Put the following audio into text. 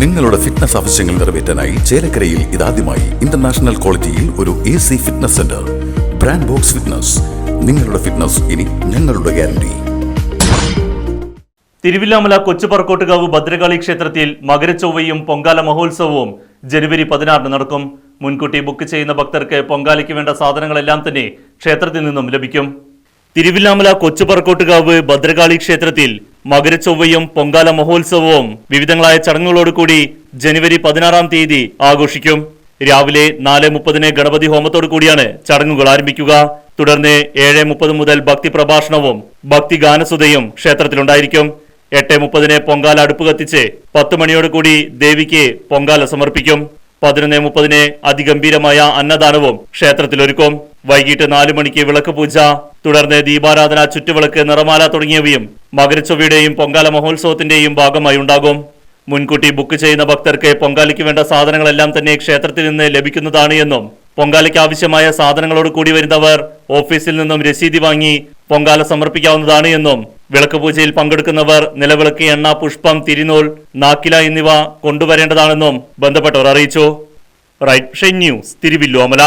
നിങ്ങളുടെ ഫിറ്റ്നസ് ആവശ്യങ്ങൾ നിറവേറ്റാനായി ചേലക്കരയിൽ ഇതാദ്യമായി ഇന്റർനാഷണൽ ക്വാളിറ്റിയിൽ ഒരു A C fitness centre brand box fitness നിങ്ങളുടെ ഫിറ്റ്നസ് ഇനി ഞങ്ങളുടെ ഗ്യാരണ്ടി തിരുവില്ലാമല കൊച്ചുപറക്കോട്ടുകാവ് ഭദ്രകാളി ക്ഷേത്രത്തിൽ മകരച്ചൊവ്വയും പൊങ്കാല മഹോത്സവവും ജനുവരി പതിനാറിന് നടക്കും. മുൻകൂട്ടി ബുക്ക് ചെയ്യുന്ന ഭക്തർക്ക് പൊങ്കാലയ്ക്ക് വേണ്ട സാധനങ്ങളെല്ലാം തന്നെ ക്ഷേത്രത്തിൽ നിന്നും ലഭിക്കും. തിരുവില്ലാമല കൊച്ചുപറക്കോട്ടുകാവ് ഭദ്രകാളി ക്ഷേത്രത്തിൽ മകരച്ചൊവ്വയും പൊങ്കാല മഹോത്സവവും വിവിധങ്ങളായ ചടങ്ങുകളോടുകൂടി ജനുവരി പതിനാറാം തീയതി ആഘോഷിക്കും. രാവിലെ നാല് മുപ്പതിന് ഗണപതി ഹോമത്തോടു കൂടിയാണ് ചടങ്ങുകൾ ആരംഭിക്കുക. തുടർന്ന് ഏഴ് മുപ്പത് മുതൽ ഭക്തി പ്രഭാഷണവും ഭക്തി ഗാനസുതയും ക്ഷേത്രത്തിലുണ്ടായിരിക്കും. എട്ട് മുപ്പതിന് പൊങ്കാല അടുപ്പ് കത്തിച്ച് പത്ത് മണിയോടുകൂടി ദേവിക്ക് പൊങ്കാല സമർപ്പിക്കും. പതിനൊന്ന് മുപ്പതിന് അതിഗംഭീരമായ അന്നദാനവും ക്ഷേത്രത്തിലൊരുക്കും. വൈകിട്ട് നാലു മണിക്ക് വിളക്ക് പൂജ തുടർന്ന് ദീപാരാധന ചുറ്റുവിളക്ക് നിറമാല തുടങ്ങിയവയും മകരച്ചൊവ്വയുടെയും പൊങ്കാല മഹോത്സവത്തിന്റെയും ഭാഗമായി ഉണ്ടാകും. മുൻകൂട്ടി ബുക്ക് ചെയ്യുന്ന ഭക്തർക്ക് പൊങ്കാലയ്ക്ക് വേണ്ട സാധനങ്ങളെല്ലാം തന്നെ ക്ഷേത്രത്തിൽ നിന്ന് ലഭിക്കുന്നതാണ് എന്നും പൊങ്കാലയ്ക്ക് ആവശ്യമായ സാധനങ്ങളോട് കൂടി വരുന്നവർ ഓഫീസിൽ നിന്നും രസീതി വാങ്ങി പൊങ്കാല സമർപ്പിക്കാവുന്നതാണ് എന്നും വിളക്ക് പൂജയിൽ പങ്കെടുക്കുന്നവർ നിലവിളക്ക് എണ്ണ പുഷ്പം തിരിനൂൽ നാക്കില എന്നിവ കൊണ്ടുവരേണ്ടതാണെന്നും ബന്ധപ്പെട്ടവർ അറിയിച്ചു. Right news Thiruvilwamala